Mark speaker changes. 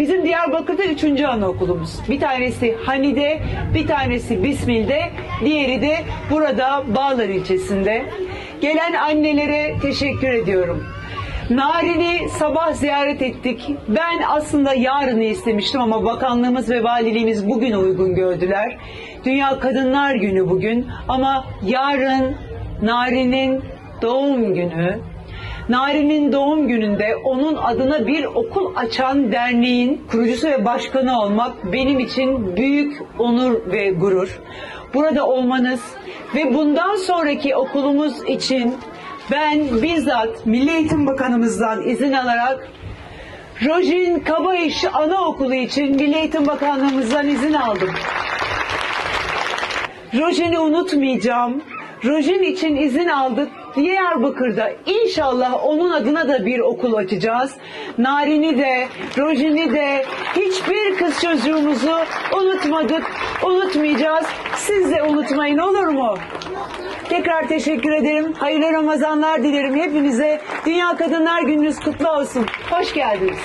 Speaker 1: Bizim Diyarbakır'da üçüncü anaokulumuz. Bir tanesi Hani'de, bir tanesi Bismil'de, diğeri de burada Bağlar ilçesinde. Gelen annelere teşekkür ediyorum. Narin'i sabah ziyaret ettik. Ben aslında yarını istemiştim ama bakanlığımız ve valiliğimiz bugün uygun gördüler. Dünya Kadınlar Günü bugün ama yarın Narin'in doğum günü. Narin'in doğum gününde onun adına bir okul açan derneğin kurucusu ve başkanı olmak benim için büyük onur ve gurur. Burada olmanız ve bundan sonraki okulumuz için ben bizzat Milli Eğitim Bakanımızdan izin alarak Rojin Kabayış Anaokulu için Milli Eğitim Bakanlığımızdan izin aldım. Rojin'i unutmayacağım. Rojin için izin aldık. Diyarbakır'da inşallah onun adına da bir okul açacağız. Narin'i de, Rojin'i de hiçbir kız çocuğumuzu unutmadık, unutmayacağız. Siz de unutmayın olur mu? Tekrar teşekkür ederim. Hayırlı Ramazanlar dilerim hepinize. Dünya Kadınlar Gününüz kutlu olsun. Hoş geldiniz.